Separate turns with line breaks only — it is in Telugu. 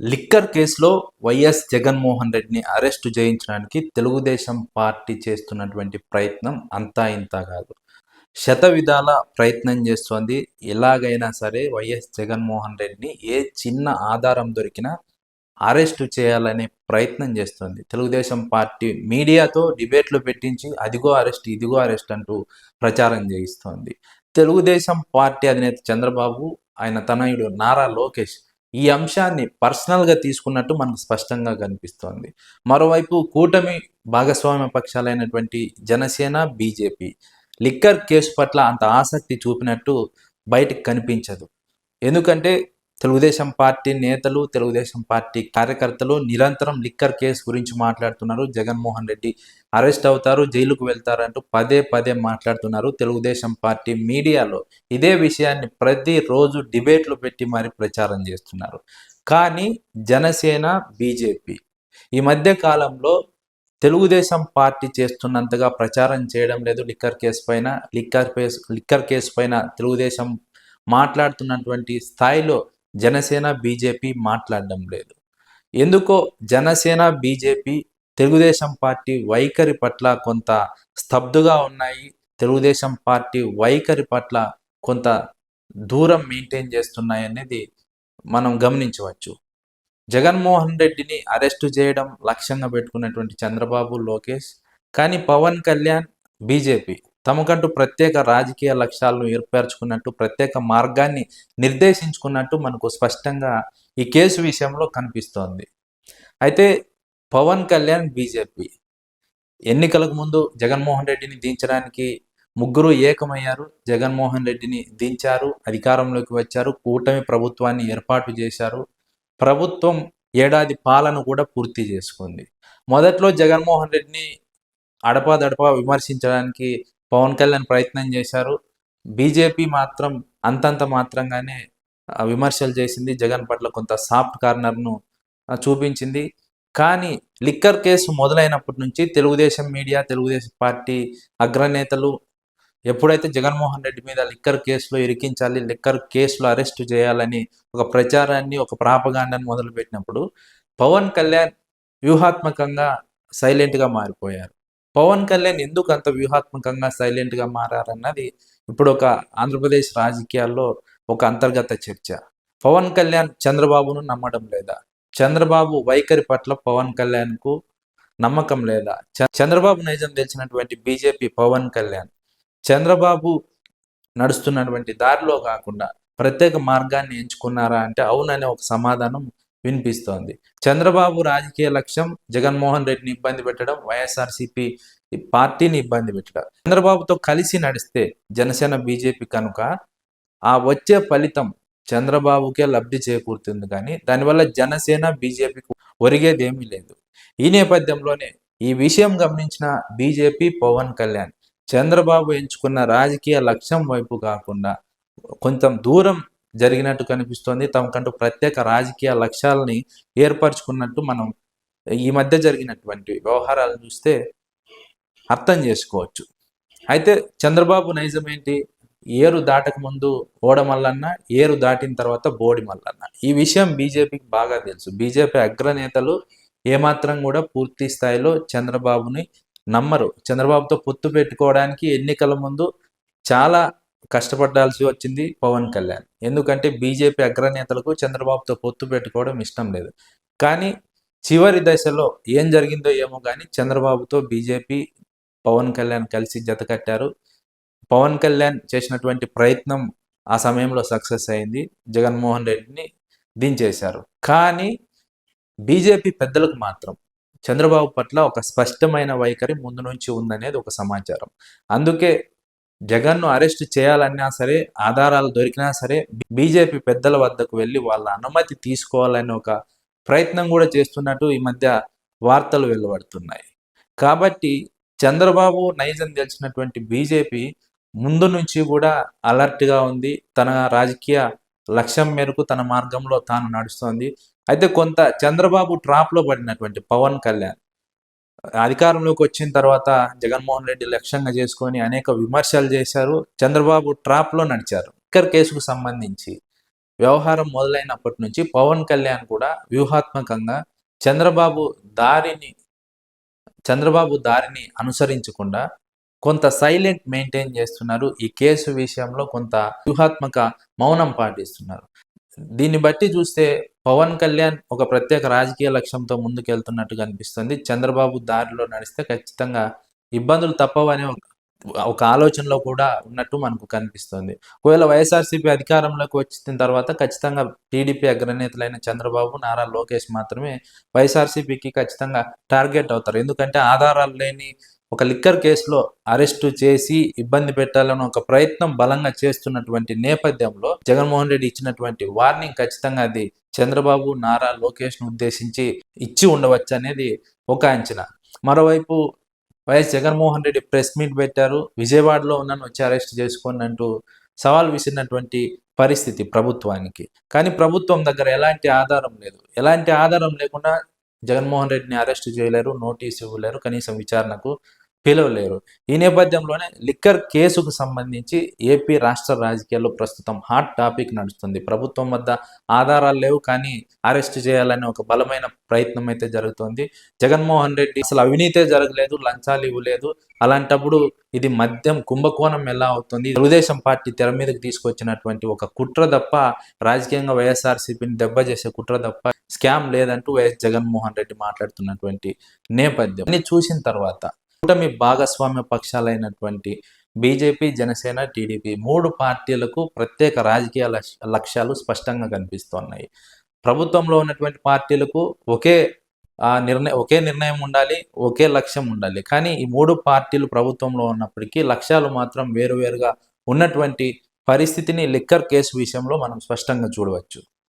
లిక్కర్ కేసులో వైఎస్ జగన్మోహన్ రెడ్డిని అరెస్టు చేయించడానికి తెలుగుదేశం పార్టీ చేస్తున్నటువంటి ప్రయత్నం అంతా ఇంత కాదు. శత విధాల ప్రయత్నం చేస్తోంది. ఎలాగైనా సరే వైఎస్ జగన్మోహన్ రెడ్డిని ఏ చిన్న ఆధారం దొరికినా అరెస్టు చేయాలనే ప్రయత్నం చేస్తుంది. తెలుగుదేశం పార్టీ మీడియాతో డిబేట్లు పెట్టించి అదిగో అరెస్ట్ ఇదిగో అరెస్ట్ అంటూ ప్రచారం చేయిస్తోంది. తెలుగుదేశం పార్టీ అధినేత చంద్రబాబు ఆయన తనయుడు నారా లోకేష్ ఈ అంశాన్ని పర్సనల్గా తీసుకున్నట్టు మనకు స్పష్టంగా కనిపిస్తోంది. మరోవైపు కూటమి భాగస్వామ్య పక్షాలైనటువంటి జనసేన బీజేపీ లిక్కర్ కేసు పట్ల అంత ఆసక్తి చూపినట్టు బయటకు కనిపించదు. ఎందుకంటే తెలుగుదేశం పార్టీ నేతలు తెలుగుదేశం పార్టీ కార్యకర్తలు నిరంతరం లిక్కర్ కేసు గురించి మాట్లాడుతున్నారు. జగన్మోహన్ రెడ్డి అరెస్ట్ అవుతారు జైలుకు వెళ్తారంటూ పదే పదే మాట్లాడుతున్నారు తెలుగుదేశం పార్టీ మీడియాలో. ఇదే విషయాన్ని ప్రతిరోజు డిబేట్లు పెట్టి మరి ప్రచారం చేస్తున్నారు. కానీ జనసేన బీజేపీ ఈ మధ్య కాలంలో తెలుగుదేశం పార్టీ చేస్తున్నంతగా ప్రచారం చేయడం లేదు. లిక్కర్ కేసు పైన లిక్కర్ కేసు లిక్కర్ కేసు పైన తెలుగుదేశం మాట్లాడుతున్నటువంటి స్థాయిలో జనసేన బీజేపీ మాట్లాడడం లేదు. ఎందుకో జనసేన బీజేపీ తెలుగుదేశం పార్టీ వైఖరి పట్ల కొంత స్తబ్దుగా ఉన్నాయి. తెలుగుదేశం పార్టీ వైఖరి పట్ల కొంత దూరం మెయింటైన్ చేస్తున్నాయి అనేది మనం గమనించవచ్చు. జగన్మోహన్ రెడ్డిని అరెస్టు చేయడం లక్ష్యంగా పెట్టుకున్నటువంటి చంద్రబాబు లోకేష్ కానీ పవన్ కళ్యాణ్ బీజేపీ తమకంటూ ప్రత్యేక రాజకీయ లక్ష్యాలను ఏర్పరచుకున్నట్టు ప్రత్యేక మార్గాన్ని నిర్దేశించుకున్నట్టు మనకు స్పష్టంగా ఈ కేసు విషయంలో కనిపిస్తోంది. అయితే పవన్ కళ్యాణ్ బీజేపీ ఎన్నికలకు ముందు జగన్మోహన్ రెడ్డిని దించడానికి ముగ్గురు ఏకమయ్యారు. జగన్మోహన్ రెడ్డిని దించారు అధికారంలోకి వచ్చారు కూటమి ప్రభుత్వాన్ని ఏర్పాటు చేశారు. ప్రభుత్వం ఏడాది పాలన కూడా పూర్తి చేసుకుంది. మొదట్లో జగన్మోహన్ రెడ్డిని అడపాదడపా విమర్శించడానికి పవన్ కళ్యాణ్ ప్రయత్నం చేశారు. బీజేపీ మాత్రం అంతంత మాత్రంగానే విమర్శలు చేసింది. జగన్ పట్ల కొంత సాఫ్ట్ కార్నర్ను చూపించింది. కానీ లిక్కర్ కేసు మొదలైనప్పటి నుంచి తెలుగుదేశం మీడియా తెలుగుదేశం పార్టీ అగ్రనేతలు ఎప్పుడైతే జగన్మోహన్ రెడ్డి మీద లిక్కర్ కేసులో ఇరికించాలి లిక్కర్ కేసులో అరెస్టు చేయాలని ఒక ప్రచారాన్ని ఒక ప్రాపగాండాన్ని మొదలుపెట్టినప్పుడు పవన్ కళ్యాణ్ వ్యూహాత్మకంగా సైలెంట్గా మారిపోయారు. పవన్ కళ్యాణ్ ఎందుకు అంత వ్యూహాత్మకంగా సైలెంట్గా మారారన్నది ఇప్పుడు ఒక ఆంధ్రప్రదేశ్ రాజకీయాల్లో ఒక అంతర్గత చర్చ. పవన్ కళ్యాణ్ చంద్రబాబును నమ్మడం లేదా? చంద్రబాబు వైఖరి పట్ల పవన్ కళ్యాణ్కు నమ్మకం లేదా? చంద్రబాబు నైజం తెలిసినటువంటి బీజేపీ పవన్ కళ్యాణ్. చంద్రబాబు నడుస్తున్నటువంటి దారిలో కాకుండా ప్రత్యేక మార్గాన్ని ఎంచుకున్నారా అంటే అవుననే ఒక సమాధానం వినిపిస్తోంది. చంద్రబాబు రాజకీయ లక్ష్యం జగన్మోహన్ రెడ్డిని ఇబ్బంది పెట్టడం వైఎస్ఆర్సిపి పార్టీని ఇబ్బంది పెట్టడం. చంద్రబాబుతో కలిసి నడిస్తే జనసేన బీజేపీ కనుక ఆ వచ్చే ఫలితం చంద్రబాబుకే లబ్ధి చేకూరుతుంది కానీ దానివల్ల జనసేన బీజేపీకి ఒరిగేది ఏమీ లేదు. ఈ నేపథ్యంలోనే ఈ విషయం గమనించిన బీజేపీ పవన్ కళ్యాణ్ చంద్రబాబు ఎంచుకున్న రాజకీయ లక్ష్యం వైపు కాకుండా కొంచెం దూరం జరిగినట్టు కనిపిస్తోంది. తమకంటూ ప్రత్యేక రాజకీయ లక్ష్యాలని ఏర్పరచుకున్నట్టు మనం ఈ మధ్య జరిగినటువంటి వ్యవహారాలను చూస్తే అర్థం చేసుకోవచ్చు. అయితే చంద్రబాబు నైజం ఏంటి? ఏరు దాటక ముందు ఓడమల్లన్న ఏరు దాటిన తర్వాత బోడి మల్లన్న. ఈ విషయం బీజేపీకి బాగా తెలుసు. బీజేపీ అగ్రనేతలు ఏమాత్రం కూడా పూర్తి స్థాయిలో చంద్రబాబుని నమ్మరు. చంద్రబాబుతో పొత్తు పెట్టుకోవడానికి ఎన్నికల ముందు చాలా కష్టపడాల్సి వచ్చింది పవన్ కళ్యాణ్. ఎందుకంటే బీజేపీ అగ్రనేతలకు చంద్రబాబుతో పొత్తు పెట్టుకోవడం ఇష్టం లేదు. కానీ చివరి దశలో ఏం జరిగిందో ఏమో కానీ చంద్రబాబుతో బీజేపీ పవన్ కళ్యాణ్ కలిసి జత కట్టారు. పవన్ కళ్యాణ్ చేసినటువంటి ప్రయత్నం ఆ సమయంలో సక్సెస్ అయింది. జగన్మోహన్ రెడ్డిని దించేశారు. కానీ బీజేపీ పెద్దలకు మాత్రం చంద్రబాబు పట్ల ఒక స్పష్టమైన వైఖరి ముందు నుంచి ఉందనేది ఒక సమాచారం. అందుకే జగన్ను అరెస్ట్ చేయాలన్నా సరే ఆధారాలు దొరికినా సరే బీజేపీ పెద్దల వద్దకు వెళ్ళి వాళ్ళ అనుమతి తీసుకోవాలని ఒక ప్రయత్నం కూడా చేస్తున్నట్టు ఈ మధ్య వార్తలు వెలువడుతున్నాయి. కాబట్టి చంద్రబాబు నైజం తెలిసినటువంటి బీజేపీ ముందు నుంచి కూడా అలర్ట్గా ఉంది. తన రాజకీయ లక్ష్యం మేరకు తన మార్గంలో తాను నడుస్తోంది. అయితే కొంత చంద్రబాబు ట్రాప్లో పడినటువంటి పవన్ కళ్యాణ్ అధికారంలోకి వచ్చిన తర్వాత జగన్మోహన్ రెడ్డి లక్ష్యంగా చేసుకొని అనేక విమర్శలు చేశారు. చంద్రబాబు ట్రాప్లో నడిచారు. లిక్కర్ కేసుకు సంబంధించి వ్యవహారం మొదలైనప్పటి నుంచి పవన్ కళ్యాణ్ కూడా వ్యూహాత్మకంగా చంద్రబాబు దారిని చంద్రబాబు దారిని అనుసరించకుండా కొంత సైలెంట్ మెయింటైన్ చేస్తున్నారు. ఈ కేసు విషయంలో కొంత వ్యూహాత్మక మౌనం పాటిస్తున్నారు. దీన్ని బట్టి చూస్తే పవన్ కళ్యాణ్ ఒక ప్రత్యేక రాజకీయ లక్ష్యంతో ముందుకెళ్తున్నట్టు కనిపిస్తుంది చంద్రబాబు దారిలో నడిస్తే ఖచ్చితంగా ఇబ్బందులు తప్పవనే ఒక- ఒక ఆలోచనలో కూడా ఉన్నట్టు మనకు కనిపిస్తుంది. ఒకవేళ వైఎస్ఆర్సీపీ అధికారంలోకి వచ్చిన తర్వాత ఖచ్చితంగా టీడీపీ అగ్రనేతలైన చంద్రబాబు నారా లోకేష్ మాత్రమే వైఎస్ఆర్సీపీకి ఖచ్చితంగా టార్గెట్ అవుతారు. ఎందుకంటే ఆధారాలు లేని ఒక లిక్కర్ కేసులో అరెస్టు చేసి ఇబ్బంది పెట్టాలని ఒక ప్రయత్నం బలంగా చేస్తున్నటువంటి నేపథ్యంలో జగన్మోహన్ రెడ్డి ఇచ్చినటువంటి వార్నింగ్ ఖచ్చితంగా అది చంద్రబాబు నారా లోకేష్ను ఉద్దేశించి ఇచ్చి ఉండవచ్చు అనేది ఒక అంచనా. మరోవైపు YS Jaganmohan Reddy press meet పెట్టారు. విజయవాడలో ఉన్నాను వచ్చి అరెస్ట్ చేసుకోండి అంటూ సవాల్ విసిరినటువంటి పరిస్థితి ప్రభుత్వానికి. కానీ ప్రభుత్వం దగ్గర ఎలాంటి ఆధారం లేదు. ఎలాంటి ఆధారం లేకుండా జగన్మోహన్ రెడ్డిని అరెస్ట్ చేయలేరు నోటీస్ ఇవ్వలేరు కనీసం విచారణకు. పిలవలేరు. ఈ నేపథ్యంలోనే లిక్కర్ కేసుకు సంబంధించి ఏపీ రాష్ట్ర రాజకీయాల్లో ప్రస్తుతం హాట్ టాపిక్ నడుస్తుంది. ప్రభుత్వం వద్ద ఆధారాలు లేవు కానీ అరెస్ట్ చేయాలనే ఒక బలమైన ప్రయత్నం అయితే జరుగుతోంది. జగన్మోహన్ రెడ్డి అసలు అవినీతే జరగలేదు లంచాలు ఇవ్వలేదు. అలాంటప్పుడు ఇది మద్యం కుంభకోణం ఎలా అవుతుంది? తెలుగుదేశం పార్టీ తెర మీదకి తీసుకొచ్చినటువంటి ఒక కుట్ర తప్ప రాజకీయంగా వైఎస్ఆర్సీపీని దెబ్బ చేసే కుట్ర తప్ప స్కామ్ లేదంటూ వైఎస్ జగన్మోహన్ రెడ్డి మాట్లాడుతున్నటువంటి నేపథ్యం. అని చూసిన తర్వాత కూటమి భాగస్వామ్య పక్షాలైనటువంటి బీజేపీ జనసేన టీడీపీ మూడు పార్టీలకు ప్రత్యేక రాజకీయ లక్ష్యాలు స్పష్టంగా కనిపిస్తున్నాయి. ప్రభుత్వంలో ఉన్నటువంటి పార్టీలకు ఒకే ఆ నిర్ణయం ఒకే నిర్ణయం ఉండాలి ఒకే లక్ష్యం ఉండాలి. కానీ ఈ మూడు పార్టీలు ప్రభుత్వంలో ఉన్నప్పటికీ లక్ష్యాలు మాత్రం వేరువేరుగా ఉన్నటువంటి పరిస్థితిని లిక్కర్ కేసు విషయంలో మనం స్పష్టంగా చూడవచ్చు.